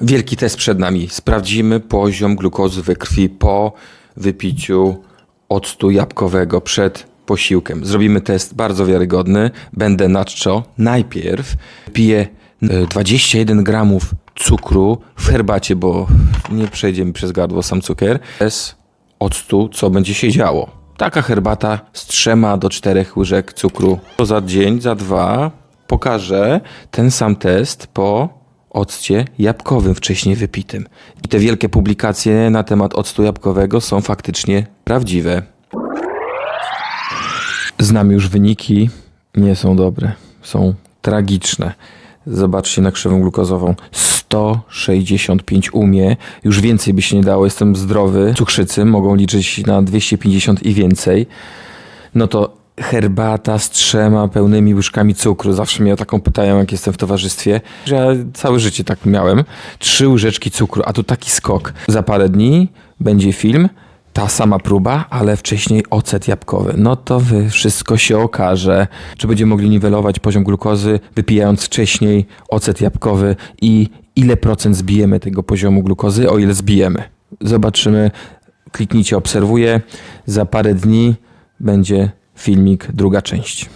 Wielki test przed nami. Sprawdzimy poziom glukozy we krwi po wypiciu octu jabłkowego przed posiłkiem. Zrobimy test bardzo wiarygodny. Będę na czczo. Najpierw piję e, 21 gramów cukru w herbacie, bo nie przejdzie mi przez gardło sam cukier. Bez octu, co będzie się działo. Taka herbata z trzema do czterech łyżek cukru. To za dzień, za dwa pokażę ten sam test po occie jabłkowym wcześniej wypitym. I te wielkie publikacje na temat octu jabłkowego są faktycznie prawdziwe. Znam już wyniki, nie są dobre, są tragiczne. Zobaczcie na krzywą glukozową. 165 umie, już więcej by się nie dało, jestem zdrowy. Cukrzycy mogą liczyć na 250 i więcej. No to herbata z trzema pełnymi łyżkami cukru. Zawsze mnie o taką pytają, jak jestem w towarzystwie, że ja całe życie tak miałem. Trzy łyżeczki cukru, a tu taki skok. Za parę dni będzie film, ta sama próba, ale wcześniej ocet jabłkowy. No to wszystko się okaże, czy będziemy mogli niwelować poziom glukozy, wypijając wcześniej ocet jabłkowy i ile procent zbijemy tego poziomu glukozy, o ile zbijemy. Zobaczymy. Kliknijcie obserwuję. Za parę dni będzie filmik, druga część.